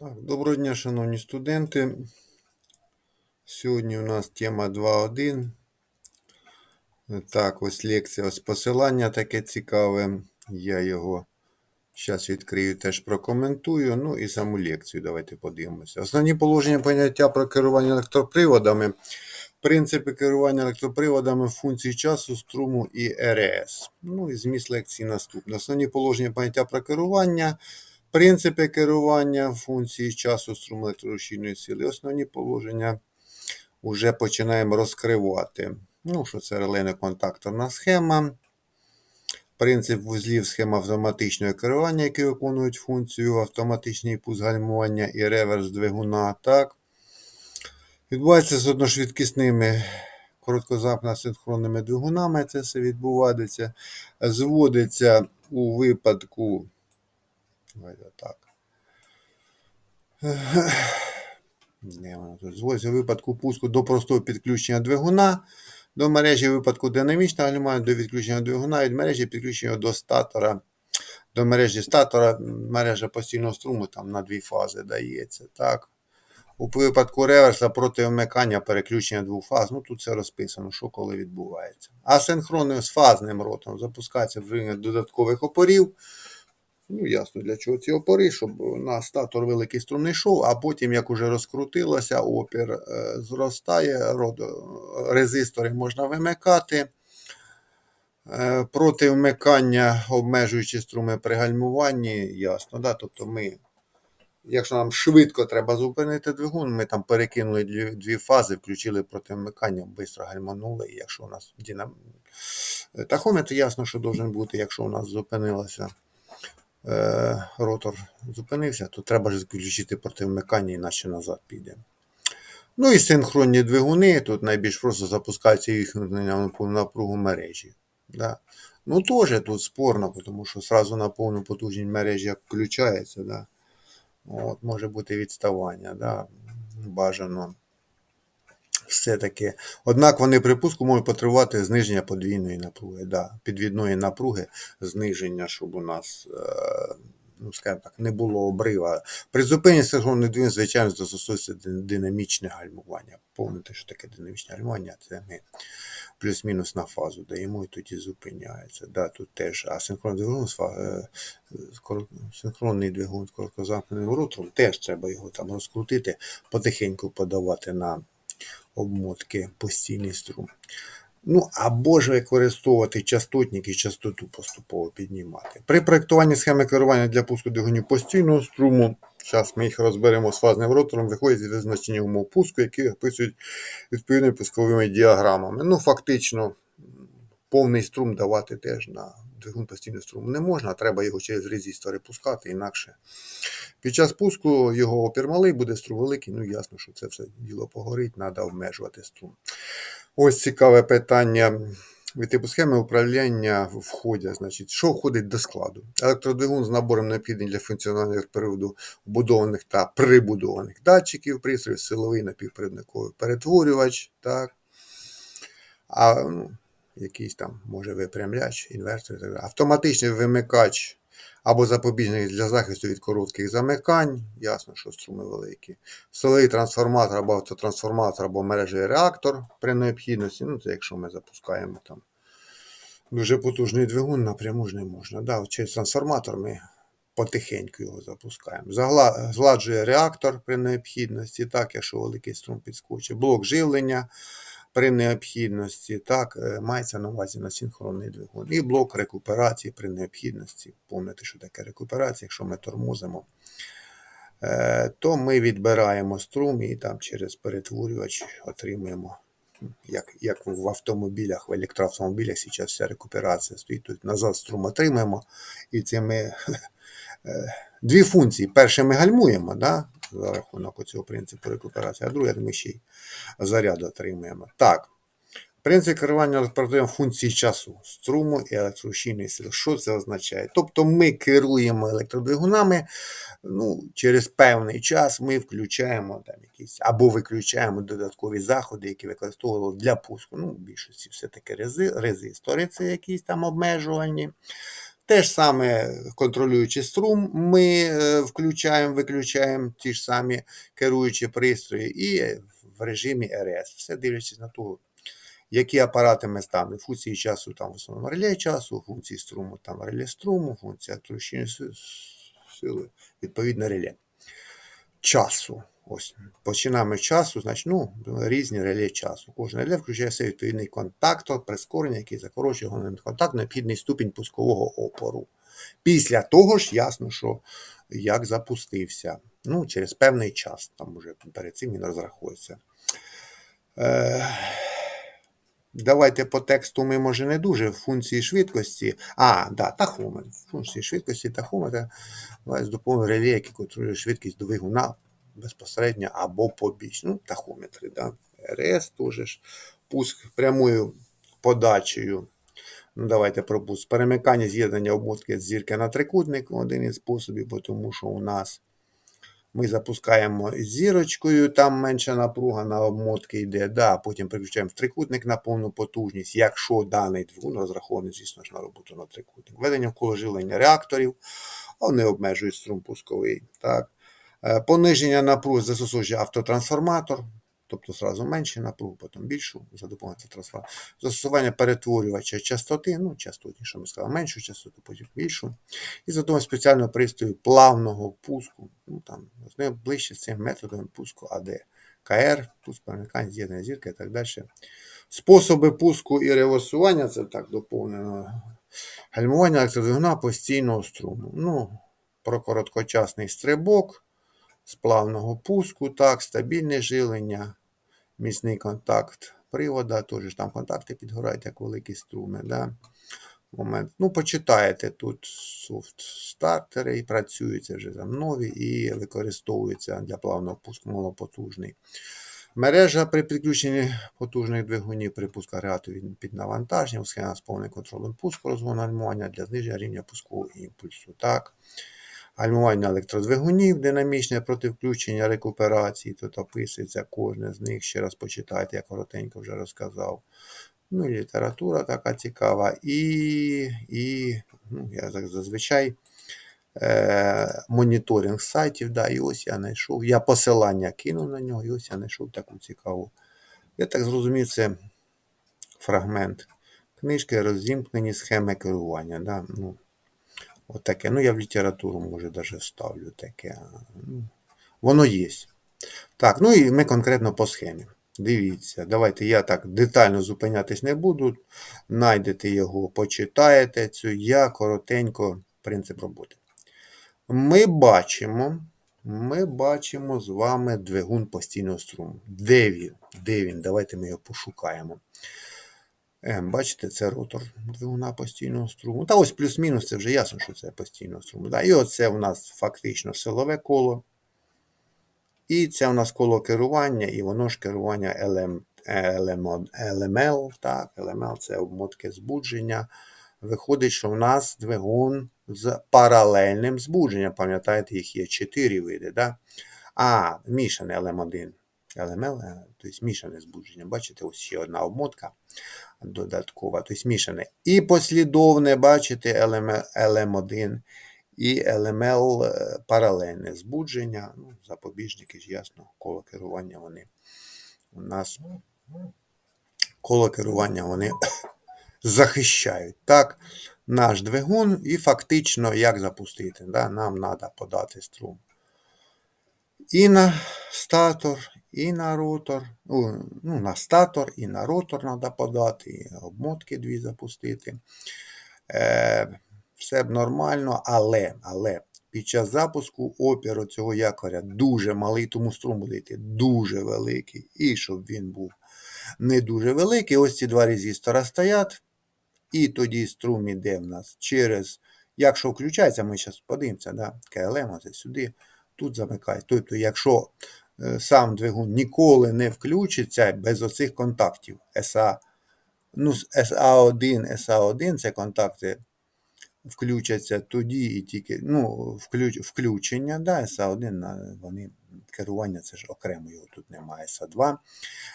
Так, доброго дня, шановні студенти. Сьогодні у нас тема 2.1. Так, ось лекція, ось посилання таке цікаве. Я його зараз відкрию, теж прокоментую. Ну і саму лекцію давайте подивимося. Основні положення поняття про керування електроприводами, принципи керування електроприводами, функції часу, струму і РС. Ну і зміст лекції наступне. Основні положення поняття про керування. Принципи керування функції часу струму електрорушійної сили. Основні положення вже починаємо розкривати. Ну, що це релейно-контакторна схема. Принцип вузлів схема автоматичного керування, які виконують функцію автоматичний пуск гальмування і реверс двигуна. Так. Відбувається з одношвидкісними короткозапно-синхронними двигунами. Це все відбувається. Зводиться у випадку. Так. Не, воно у випадку пуску до простого підключення двигуна до мережі в випадку динамічного гальмування до відключення двигуна від мережі підключення до статора. До мережі статора мережа постійного струму там на дві фази дається. Так. У випадку реверса проти вмикання переключення двох фаз. Ну тут все розписано, що коли відбувається. Асинхронним з фазним ротом запускається вживлення додаткових опорів. Ну, ясно, для чого ці опори, щоб на статор великий струм не йшов, а потім, як уже розкрутилося, опір е, зростає, резистори можна вимикати. Е, проти вмикання, обмежуючи струми при гальмуванні, ясно. Да? Тобто ми, якщо нам швидко треба зупинити двигун, ми там перекинули дві, фази, включили проти вмикання, швидко гальманули. І якщо у нас динам... тахометр, ясно, що должен бути, якщо у нас зупинилося. Е, ротор зупинився, то треба ж включити проти вмикання, іначе назад піде. Ну і синхронні двигуни, тут найбільш просто запускаються їх на напругу мережі. Да. Ну теж тут спорно, тому що одразу на повну потужність мережі включається, да. От, може бути відставання. Да. Бажано все-таки. Однак вони при пуску можуть потребувати зниження подвійної напруги, да, підвідної напруги, зниження, щоб у нас, е, ну скажімо так, не було обрива. При зупиненні синхронних двигун, звичайно, застосується динамічне гальмування. Пам'ятаєте, що таке динамічне гальмування? Це ми плюс-мінус на фазу даємо і тоді зупиняється. Да, Тут теж асинхронний двигун, е, синхронний двигун з короткозамкненим ротором, теж треба його там розкрутити, потихеньку подавати на обмотки постійний струм. Ну, або ж використовувати частотник і частоту поступово піднімати. При проєктуванні схеми керування для пуску двигунів постійного струму, зараз ми їх розберемо з фазним ротором, виходять від визначення умов пуску, які описують відповідними пусковими діаграмами. Ну, фактично, повний струм давати теж на двигун постійного струму не можна, а треба його через резистори пускати, інакше. Під час пуску його опір малий, буде струм великий, ну ясно, що це все діло погорить, треба обмежувати струм. Ось цікаве питання. Від типу схеми управління входять, значить, що входить до складу. Електродвигун з набором необхідним для функціонування приводу вбудованих та прибудованих датчиків, пристрій, силовий напівпровідниковий перетворювач. так. А ну, якийсь там, може, випрямляч, інвертор так далі. Автоматичний вимикач або запобіжник для захисту від коротких замикань. Ясно, що струми великі. Силовий трансформатор або автотрансформатор, або мережевий реактор при необхідності. Ну, це якщо ми запускаємо там дуже потужний двигун, напряму ж не можна. Да, Через трансформатор ми потихеньку його запускаємо. Згладжує реактор при необхідності, так, якщо великий струм підскочить, блок живлення при необхідності. Так, е, мається на увазі на синхронний двигун. І блок рекуперації при необхідності. Пам'ятаєте, що таке рекуперація, якщо ми тормозимо, е, то ми відбираємо струм і там через перетворювач отримуємо. Як як в автомобілях, в електроавтомобілях зараз вся рекуперація стоїть. Тут назад струм отримаємо. І це ми е, дві функції. Перше, ми гальмуємо, да? За рахунок цього принципу рекуперації, а друге ми ще й заряд отримуємо. Так. Принцип керування електропроводом функції часу, струму і електрорушійної сили. Що це означає? Тобто ми керуємо електродвигунами, ну, через певний час ми включаємо там якісь або виключаємо додаткові заходи, які використовували для пуску. Ну, в більшості все-таки резистори, це якісь там обмежувані. Те ж саме контролюючи струм, ми е, включаємо, виключаємо ті ж самі керуючі пристрої, і в режимі РС. Все дивлячись на того, які апарати ми ставимо. Функції часу там в основному реле часу, функції струму там реле струму, функція си- сили, відповідно реле. Часу. Ось починаємо з часу, значить, ну, різні реле часу. Кожен реле включає в себе відповідний контактор, прискорення, який закорочує головний контакт, необхідний ступінь пускового опору. Після того ж ясно, що як запустився. Ну, через певний час, там уже перед цим він розрахується. Е, Давайте по тексту ми, може, не дуже. Функції швидкості. А, да, тахометр. Функції швидкості тахометра. Давайте доповнимо реле, який контролює швидкість двигуна безпосередньо або побічно. Ну, тахометри, да. РС теж. Пуск прямою подачею. Ну, давайте про пуск. Перемикання з'єднання обмотки з зірки на трикутник один із способів, тому що у нас ми запускаємо зірочкою, там менша напруга на обмотки йде, да, потім переключаємо в трикутник на повну потужність, якщо даний двигун розрахований, звісно ж, на роботу на трикутник. Введення в коло живлення реакторів, вони обмежують струм пусковий. Так. Е, Пониження напруги застосовує автотрансформатор, тобто зразу менше напругу, потім більшу за допомогою трансформатора. Застосування перетворювача частоти, ну, частотніше ми сказали, меншу частоту, потім більшу. І за допомогою спеціального пристрою плавного пуску, ну там ближче з цим методом пуску АД. КР, пуск перемикання, з'єднання зірки і так далі. Способи пуску і реверсування, це так доповнено. Гальмування електродвигуна постійного струму. Ну, про короткочасний стрибок, з плавного пуску, так, стабільне живлення, міцний контакт привода, теж там контакти підгорають, як великі струми. Да? Момент. Ну, почитаєте тут софт стартери і працюються вже там нові і використовуються для плавного пуску малопотужний. Мережа при підключенні потужних двигунів при пуску агрегату під навантаженням, схема з повним контролем пуску розгону гальмування для зниження рівня пускового імпульсу. Так. Гальмування електродвигунів, динамічне проти включення рекуперації, тут описується кожне з них. Ще раз почитайте, я коротенько вже розказав. Ну, література така цікава. І, і ну, я зазвичай е, моніторинг сайтів. Да, і ось я знайшов. Я посилання кинув на нього, і ось я знайшов таку цікаву. Я так зрозумів, це фрагмент книжки розімкнені схеми керування. Да? Ну, от таке. Ну, я в літературу, може, навіть вставлю таке. Ну, воно є. Так, ну і ми конкретно по схемі. Дивіться, давайте я так детально зупинятись не буду. Найдете його, почитаєте цю. Я коротенько принцип роботи. Ми бачимо, ми бачимо з вами двигун постійного струму. Де він? Де він? Давайте ми його пошукаємо. Е, бачите, це ротор двигуна постійного струму. Та ось плюс-мінус, це вже ясно, що це постійного струму. Да? І оце у нас фактично силове коло. І це у нас коло керування, і воно ж керування LM, LM, LML, так, LML це обмотки збудження. Виходить, що в нас двигун з паралельним збудженням. Пам'ятаєте, їх є чотири види. Да? А, мішане LM1. LML, тобто мішане збудження. Бачите, ось ще одна обмотка додаткова, тобто мішане. І послідовне, бачите, LM, LM1 і LML е, паралельне збудження. Ну, запобіжники ж ясно, коло керування вони у нас коло керування вони захищають. Так, наш двигун і фактично як запустити. Да? Нам треба подати струм. І на статор, і на ротор. Ну, на статор, і на ротор треба подати, і обмотки дві запустити. Е, все б нормально, але, але під час запуску опіру цього якоря дуже малий, тому струм буде йти дуже великий. І щоб він був не дуже великий, ось ці два резистора стоять. І тоді струм іде в нас через. Якщо включається, ми зараз подивимося, да, КЛМ, оце сюди, тут замикає. Тобто, якщо сам двигун ніколи не включиться без оцих контактів SA, ну, SA1, SA1 це контакти включаться тоді і тільки, ну, включ, включення, да, SA1, вони керування, це ж окремо його тут немає. СА2.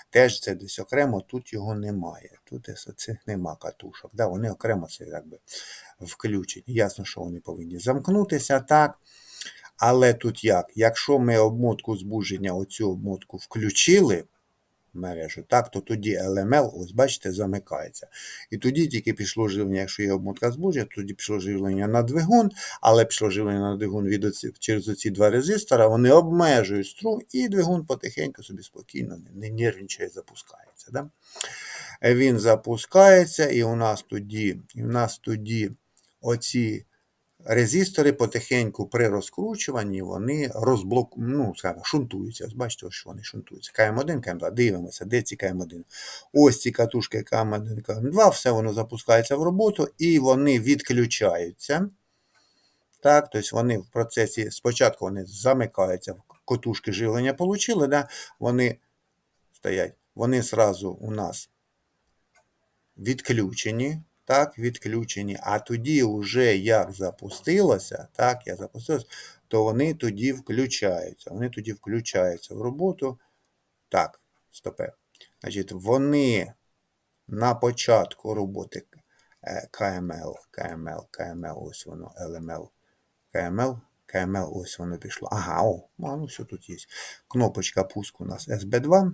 Теж це десь окремо, тут його немає. Тут цих нема катушок. Да, вони окремо це якби включені. Ясно, що вони повинні замкнутися так. Але тут як? Якщо ми обмотку збудження, оцю обмотку включили мережу, так, то тоді LML, ось бачите, замикається. І тоді тільки пішло живлення, якщо є обмотка збудження, тоді пішло живлення на двигун, але пішло живлення на двигун від оці, через оці два резистора, вони обмежують струм, і двигун потихеньку собі спокійно, не, не нервничає, запускається. Да? Він запускається, і у нас тоді, і у нас тоді оці резистори потихеньку при розкручуванні вони розблок... ну, скажімо, шунтуються. Ось бачите, що вони шунтуються. КМ1, КМ2, дивимося, де ці КМ1. Ось ці катушки КМ1, КМ2, все воно запускається в роботу і вони відключаються. Так, тобто вони в процесі, спочатку вони замикаються, котушки живлення отримали, да? вони стоять, вони зразу у нас відключені, так, відключені, а тоді вже як запустилося, так, як запустилося, то вони тоді включаються. Вони тоді включаються в роботу. Так, стопе. Значить, вони на початку роботи е, КМЛ, КМЛ, КМЛ, ось воно, ЛМЛ, КМЛ, КМЛ, ось воно пішло. Ага, о, ну все тут є. Кнопочка пуску у нас SB2.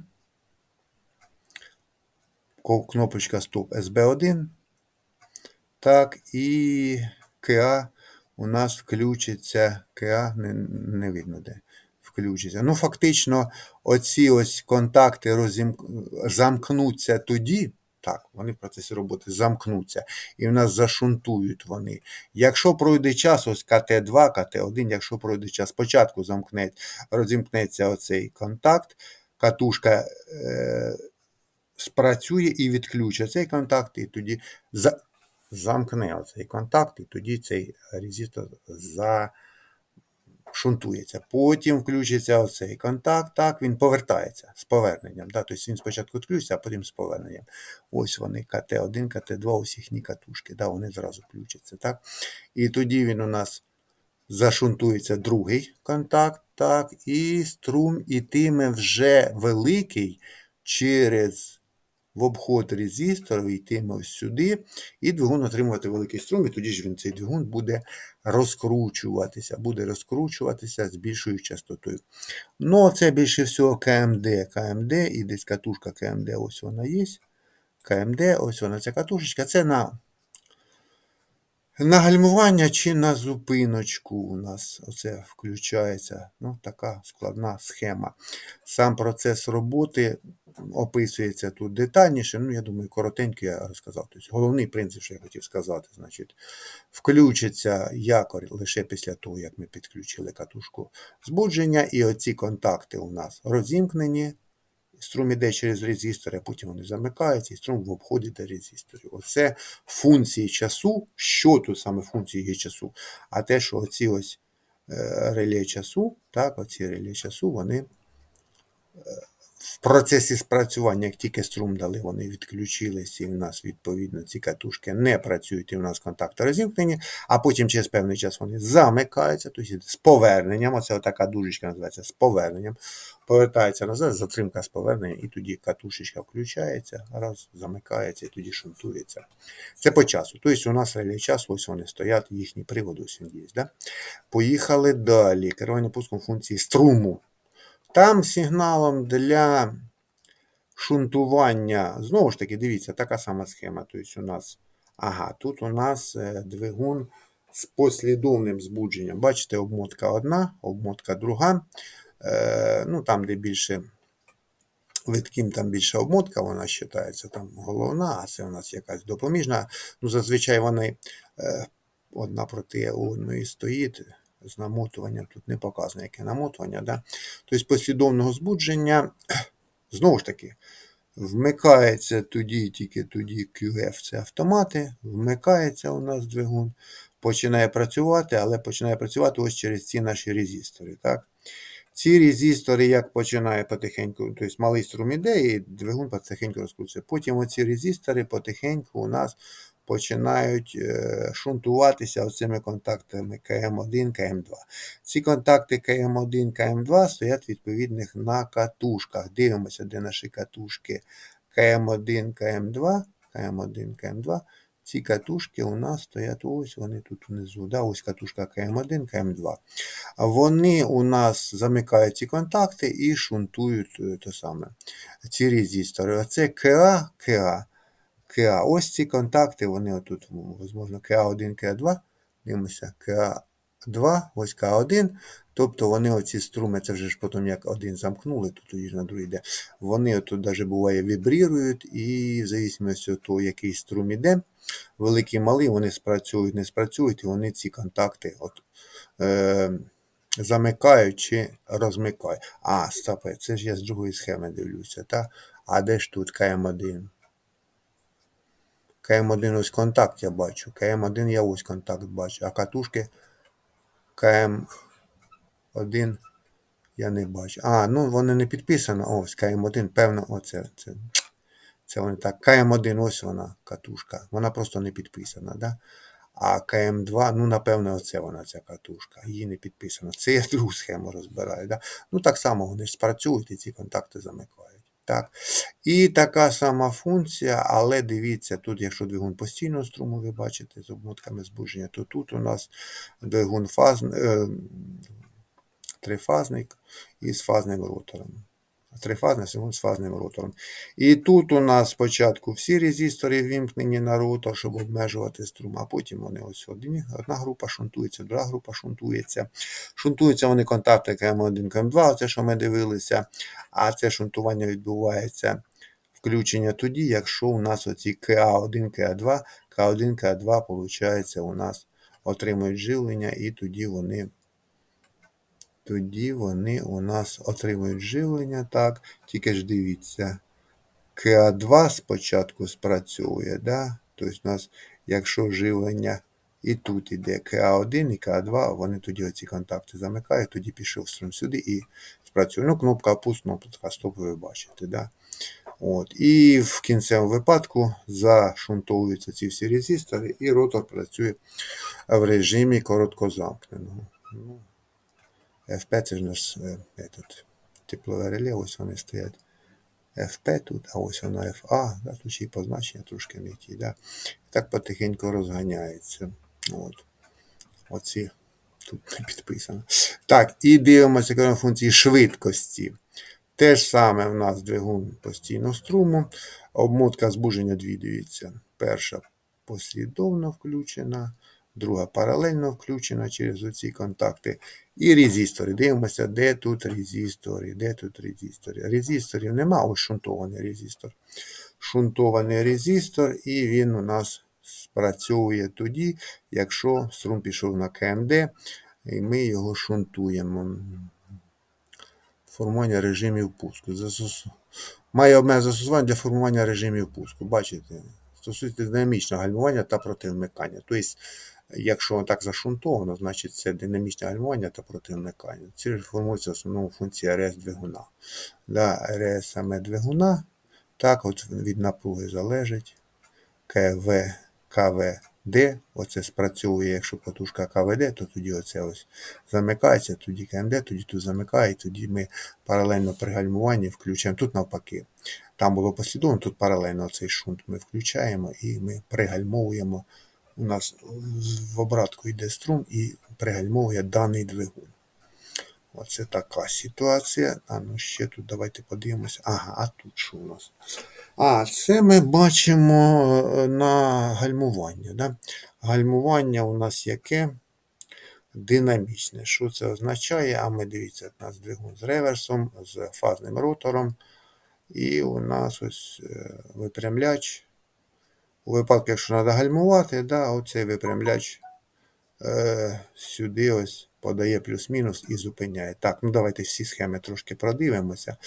Кнопочка стоп SB1. Так, і КА у нас включиться. КА не, не видно де. Включиться. Ну, фактично, оці ось контакти розім... замкнуться тоді. Так, вони в процесі роботи замкнуться, і в нас зашунтують вони. Якщо пройде час, ось КТ2, КТ1, якщо пройде час, спочатку замкне, розімкнеться оцей контакт, катушка е, спрацює і відключить цей контакт, і тоді за, замкне оцей контакт, і тоді цей резистор зашунтується. Потім включиться оцей контакт, так, він повертається з поверненням. Да? Тобто він спочатку відключиться, а потім з поверненням. Ось вони, КТ1, КТ2, ось їхні катушки, да? вони зразу включаться. Так? І тоді він у нас зашунтується другий контакт, так, і струм ітиме вже великий через в обход резистору, йтиме ось сюди, і двигун отримувати великий струм, і тоді ж він цей двигун буде розкручуватися, буде розкручуватися з більшою частотою. Ну, це більше всього КМД, КМД, і десь катушка КМД, ось вона є. КМД, ось вона ця катушечка. Це на на гальмування чи на зупиночку у нас оце включається ну, така складна схема. Сам процес роботи описується тут детальніше. Ну, я думаю, коротенько я розказав. Тобто, головний принцип, що я хотів сказати, значить, включиться якорь лише після того, як ми підключили катушку збудження, і оці контакти у нас розімкнені. Струм іде через резистори, а потім вони замикаються, і струм в обході до резисторів. Оце функції часу. Що тут саме функції є часу? А те, що оці ось е, реле часу, так, оці реле часу, вони е, в процесі спрацювання, як тільки струм дали, вони відключилися, і в нас, відповідно, ці катушки не працюють, і в нас контакти розімкнені, а потім через певний час вони замикаються, тобто з поверненням, оце така дужечка називається з поверненням, повертається назад, затримка з поверненням, і тоді катушечка включається, раз, замикається, і тоді шунтується. Це по часу. Тобто у нас реле часу, ось вони стоять, їхні приводи ось він. Да? Поїхали далі. Керування пуском функції струму. Там сигналом для шунтування, знову ж таки, дивіться, така сама схема. Тобто у нас, ага, тут у нас е, двигун з послідовним збудженням. Бачите, обмотка одна, обмотка друга. Е, ну, Там, де більше витким, там більша обмотка, вона вважається там головна, а це у нас якась допоміжна. Ну, Зазвичай вони е, одна проти одної стоїть з намотуванням, тут не показано, яке намотування. Да? Тобто послідовного збудження, знову ж таки, вмикається тоді, тільки тоді QF це автомати, вмикається у нас двигун, починає працювати, але починає працювати ось через ці наші резистори. Так? Ці резистори як починає потихеньку, тобто малий струм іде, і двигун потихеньку розкручується. Потім оці резистори потихеньку у нас починають е, шунтуватися оцими контактами КМ1, КМ2. Ці контакти КМ1, КМ2 стоять відповідних на катушках. Дивимося, де наші катушки КМ1, КМ2, КМ1, КМ2. Ці катушки у нас стоять ось вони тут внизу. Да? Ось катушка КМ1, КМ2. Вони у нас замикають ці контакти і шунтують е, те саме, ці резистори. Оце КА, КА, КА. Ось ці контакти, вони отут, можливо, КА1, КА2. Дивимося, КА2, ось КА1. Тобто вони оці струми, це вже ж потім як один замкнули, то тоді на другий йде. Вони тут навіть буває вібрірують, і в зависимості від того, який струм іде, великі малі, вони спрацюють, не спрацюють, і вони ці контакти от, е, замикають чи розмикають. А, стопе, це ж я з другої схеми дивлюся. Та? А де ж тут КМ1? КМ1 ось контакт я бачу. КМ1 я ось контакт бачу. А катушки КМ1 я не бачу. А, ну вони не підписані. Ось КМ1, певно, оце. Це, це вони так. КМ1, ось вона, катушка. Вона просто не підписана. Да? А КМ2, ну, напевно, оце вона, ця катушка. Її не підписано. Це я другу схему розбираю. Да? Ну, так само вони спрацюють і ці контакти замикають. Так. І така сама функція, але дивіться, тут, якщо двигун постійного струму, ви бачите, з обмотками збудження, то тут у нас двигун фаз, е, трифазник із фазним ротором. Трифазний двигун з фазним ротором. І тут у нас спочатку всі резистори вімкнені на ротор, щоб обмежувати струм, а потім вони ось одні, одна група шунтується, друга група шунтується. Шунтуються вони контакти КМ1, КМ2, це що ми дивилися, а це шунтування відбувається включення тоді, якщо у нас оці КА1, КА2, К1, К2, виходить, у нас отримують живлення, і тоді вони тоді вони у нас отримують живлення. Так, тільки ж дивіться, КА2 спочатку спрацьовує. да? Тобто, у нас, якщо живлення і тут іде КА1 і КА2, вони тоді оці контакти замикають, тоді пішов струм сюди і спрацює. Ну, кнопка пуст, кнопка стоп, ви бачите. Да? От. І в кінцевому випадку зашунтовуються ці всі резистори, і ротор працює в режимі короткозамкненого. Ну, FP це ж наш е, этот, теплове реле, ось вони стоять. FP тут, а ось воно FA, да, тут ще й позначення трошки ті. Да. Так потихеньку розганяється. От. Оці тут не підписано. Так, і дивимося на функції швидкості. Те ж саме в нас двигун постійного струму. Обмотка збудження дві, дивіться. Перша послідовно включена, друга паралельно включена через оці контакти. І резистори. Дивимося, де тут резистори, де тут резистори. Резисторів нема, ось шунтований резистор. Шунтований резистор, і він у нас спрацьовує тоді, якщо струм пішов на КМД, і ми його шунтуємо. Формування режимів пуску. Застос... Має обмеження застосування для формування режимів пуску. Бачите, стосується динамічного гальмування та противмикання. Тобто, якщо так зашунтовано, значить це динамічне гальмування та противмикання. Це формується в основному функція РС двигуна. Для РС саме двигуна, так от від напруги залежить КВ, КВ Д, оце спрацьовує, якщо катушка КВД, то тоді оце ось замикається, тоді КМД, тоді тут замикає, тоді ми паралельно при гальмуванні включаємо. Тут навпаки. Там було послідовно, тут паралельно цей шунт ми включаємо і ми пригальмовуємо. У нас в обратку йде струм і пригальмовує даний двигун. Оце така ситуація. А ну ще тут давайте подивимося. Ага, а тут що у нас? А, це ми бачимо е, на гальмування. Да? Гальмування у нас яке? Динамічне. Що це означає? А ми дивіться, у нас двигун з реверсом, з фазним ротором. І у нас ось е, випрямляч. У випадку, якщо треба гальмувати, да, оцей випрямляч е, сюди ось подає плюс-мінус і зупиняє. Так, ну давайте всі схеми трошки продивимося.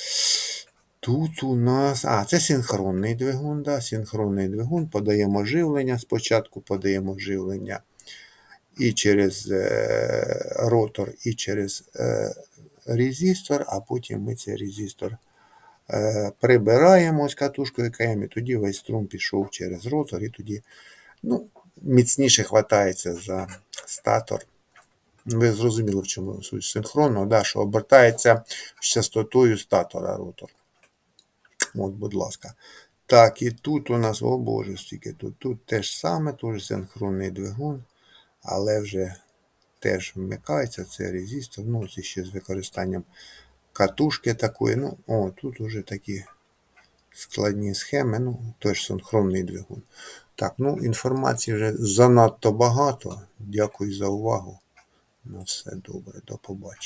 Тут у нас. А, це синхронний двигун. да, Синхронний двигун. Подаємо живлення. Спочатку подаємо живлення і через е, ротор, і через е, резистор, а потім ми цей резистор прибираємо ось катушкою КМ, і тоді весь струм пішов через ротор, і тоді Ну, міцніше хватається за статор. Ви зрозуміли, в чому суть синхронного, да, що обертається з частотою статора ротор. От, будь ласка. Так, і тут у нас, о Боже, стільки тут. Тут теж саме, теж синхронний двигун, але вже теж вмикається це резистор. Ну, це ще з використанням катушки такої. Ну, о, тут уже такі складні схеми, ну, теж синхронний двигун. Так, ну, інформації вже занадто багато. Дякую за увагу. На все добре, до побачення.